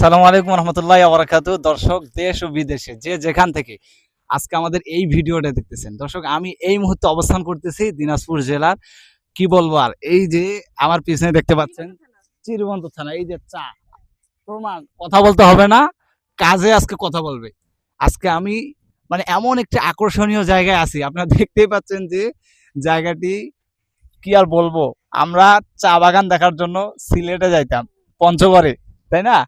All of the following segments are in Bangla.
আসসালামু আলাইকুম রহমতুল্লাহ আবরাকাত দর্শক, দেশ ও বিদেশে যে যেখান থেকে আজকে আমাদের এই ভিডিওটা দেখতেছেন, দর্শক, আমি এই মুহূর্তে অবস্থান করতেছি দিনাজপুর জেলার, কি বলব আর, এই যে আমার পিছনে দেখতে পাচ্ছেন চিরবন্ত থানা, এই যে চা, প্রমাণ, কথা বলতে হবে না, কাজে আজকে কথা বলবে। আজকে আমি মানে এমন একটি আকর্ষণীয় জায়গায় আছি, আপনারা দেখতেই পাচ্ছেন যে জায়গাটি, কি আর বলব, আমরা চা বাগান দেখার জন্য সিলেটে যাইতাম, পঞ্চগড়ে, তাই না?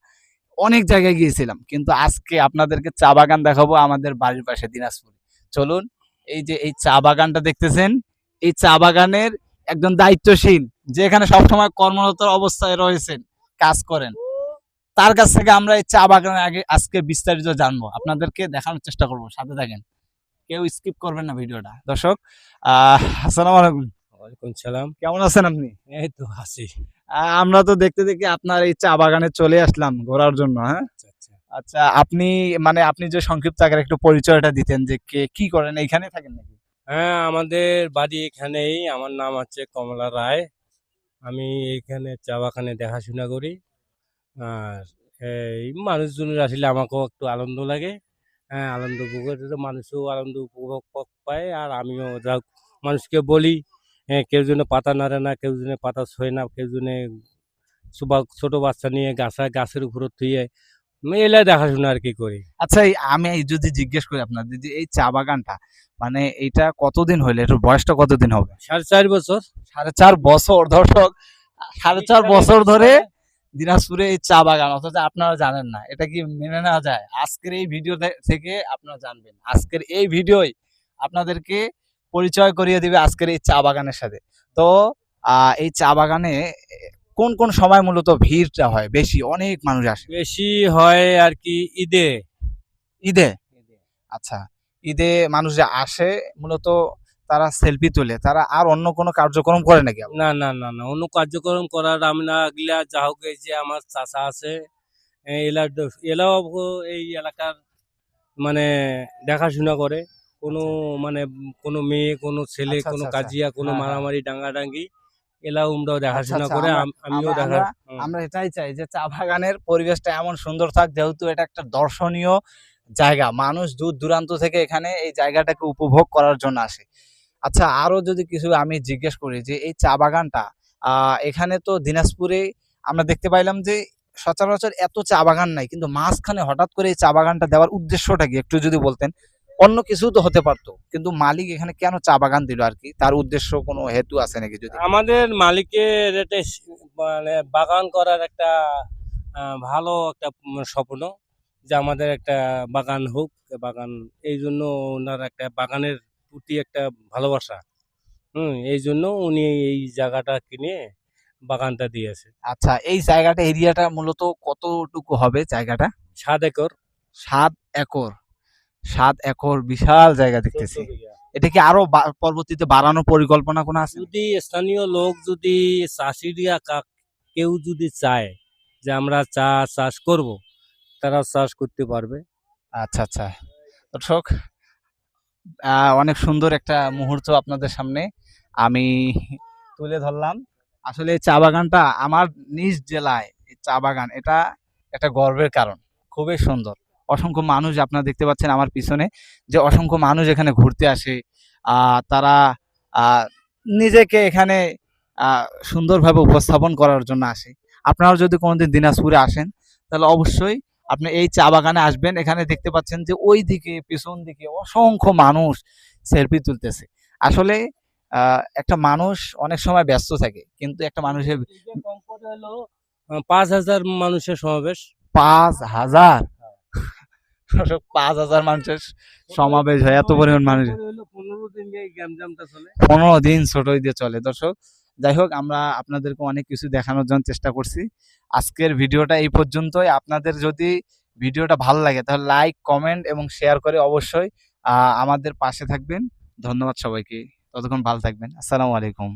অনেক জায়গায় গিয়েছিলাম, কিন্তু আজকে আপনাদেরকে চা বাগান দেখাবো আমাদের বাড়ির পাশে দিনাজপুরে। চলুন, এই যে এই চা বাগানটা দেখতেছেন, এই চা বাগানের একজন দায়িত্বশীল, যে এখানে সবসময় কর্মরত অবস্থায় রয়েছেন, কাজ করেন। তার কাছ থেকে আমরা এই চা বাগানের আগে, আজকে বিস্তারিত জানব। আপনাদেরকে দেখানোর চেষ্টা করব, সাথে থাকেন। কেউ স্কিপ করবেন না ভিডিওটা। দর্শক, আহ, আসসালামু আলাইকুম। ওয়ালাইকুম সালাম। কেমন আছেন আপনি? এই তো আছি। আমরা তো দেখতে দেখতে আপনার এই চা বাগানে চলে আসলাম ঘোরার জন্য হ্যাঁ? আচ্ছা আচ্ছা। আচ্ছা আপনি মানে আপনি যে সংক্ষিপ্ত আকারে একটু পরিচয়টা দিতেন যে কে কি করেন এইখানে থাকেন নাকি? হ্যাঁ আমাদের বাড়ি এখানেই। আমার নাম হচ্ছে কমলা রায়। আমি এখানে চা বাগানে দেখাশোনা করি। আর এই মানুষজনের আসলে আমাকেও একটু আনন্দ লাগে। হ্যাঁ আনন্দ উপভোগ মানুষও আনন্দ উপভোগ পায় আর আমিও যা মানুষকে বলি। হ্যাঁ কেউ যেন পাতা নাড়ে না কেউ যেন পাতা ছয় না কেউ সুবা- ছোট বাচ্চা নিয়ে গাছা গাছের উপর থুয়ে এলা দেখাশোনা আর কি করি। আচ্ছা এই আমি যদি জিজ্ঞেস করি আপনাদের যে এই চা বাগানটা মানে এটা কতদিন হইলে? এটার বয়সটা কতদিন হবে? সাড়ে চার বছর। সাড়ে চার বছর দর্শক। সাড়ে চার বছর ধরে দিনাজপুরে এই চা বাগান অথচ আপনারা জানেন না। এটা কি মেনে নেওয়া যায়? আজকের এই ভিডিও থেকে আপনারা জানবেন। আজকের এই ভিডিওই আপনাদেরকে পরিচয় করিয়ে দিবে আজকের এই চা বাগানের সাথে। তো এই চা বাগানে কোন কোন সময় মূলত ভিড়টা হয়? বেশি অনেক মানুষ আসে। বেশি হয় আর কি ঈদে। ঈদে? আচ্ছা ঈদে মানুষ যে আসে মূলত তারা সেলফি তোলে। তারা আর অন্য কোনো কার্যক্রম করে নাকি না না না না অন্য কার্যক্রম করার আমি না গিলা যা হোক এই যে আমার চাচা আছে এলাও এই এলাকার মানে দেখাশোনা করে। কোনো মানে কোনো মেয়ে কোনো ছেলে আচ্ছা, কোনো আচ্ছা, আচ্ছা। কাজিয়া কোনো হ্যাঁ, হ্যাঁ। মারামারি ডাঙ্গাডাঙ্গি এলাও আমরাও দেখাশোনা আচ্ছা, করে আমিও দেখা আমরা- এটাই চাই যে চা বাগানের পরিবেশটা এমন সুন্দর থাক যেহেতু এটা একটা দর্শনীয় জায়গা। মানুষ দূর দূরান্ত থেকে এখানে এই জায়গাটাকে উপভোগ করার জন্য আসে। আচ্ছা আরও যদি কিছু আমি জিজ্ঞেস করি যে এই চা বাগানটা আহ, এখানে তো দিনাজপুরে আমরা দেখতে পাইলাম যে সচরাচর এত চা বাগান নাই কিন্তু মাঝখানে হঠাৎ করে এই চা বাগানটা দেওয়ার উদ্দেশ্যটা কি? একটু যদি বলতেন। অন্য কিছু তো হতে পারতো। কিন্তু মালিক এখানে কেন চা বাগান দিল আর কি? তার উদ্দেশ্য কোনো হেতু আছে নাকি যদি? আমাদের মালিকের এটা মানে বাগান করার একটা ভালো একটা স্বপ্ন যে আমাদের একটা বাগান হোক বাগান এই জন্য ওনার একটা বাগানের প্রতি একটা ভালোবাসা। হুম এই জন্য উনি এই জায়গাটা কিনে বাগানটা দিয়েছে। আচ্ছা এই জায়গাটা এরিয়াটা মূলত কতটুকু হবে জায়গাটা? সাত একর। সাত একর। সাত একর বিশাল জায়গা দেখতেছি। এটা কি আরও পরবর্তীতে বাড়ানোর পরিকল্পনা কোনো আছে? যদি স্থানীয় লোক যদি চাষিরা কেউ যদি চায় যে আমরা চা চাষ করব তারা চাষ করতে পারবে। আচ্ছা আচ্ছা। দর্শক অনেক সুন্দর একটা মুহূর্ত আপনাদের সামনে আমি তুলে ধরলাম। আসলে এই চা বাগানটা আমার নিজ জেলায় এই চা বাগান এটা একটা গর্বের কারণ। খুবই সুন্দর। অসংখ্য মানুষ আপনারা দেখতে পাচ্ছেন আমার পিছনে যে অসংখ্য মানুষ এখানে ঘুরতে আসে। তারা নিজেকে এখানে সুন্দরভাবে উপস্থাপন করার জন্য আসে। আপনারাও যদি কোনোদিন দিনাজপুরে আসেন তাহলে অবশ্যই আপনি এই চা বাগানে আসবেন। এখানে দেখতে পাচ্ছেন যে ওই দিকে পিছন দিকে অসংখ্য মানুষ সেলফি তুলতেছে। আসলে একটা মানুষ অনেক সময় ব্যস্ত থাকে কিন্তু একটা মানুষের পাঁচ হাজার মানুষের সমাবেশ। পাঁচ হাজার? দর্শক, পাঁচ হাজার মানুষের সমাবেশ হয় এত পরিমাণ মানুষ। পনেরো দিন এই গ্যামজামটা চলে। পনেরো দিন ছোট দিয়ে চলে। দর্শক যাই হোক আমরা আপনাদেরকে অনেক কিছু দেখানোর জন্য চেষ্টা করছি। আজকের ভিডিওটা এই পর্যন্তই। আপনাদের যদি ভিডিওটা ভালো লাগে তাহলে লাইক কমেন্ট এবং শেয়ার করে অবশ্যই আমাদের পাশে থাকবেন। ধন্যবাদ সবাইকে। ততক্ষণ ভালো থাকবেন। আসসালামু আলাইকুম।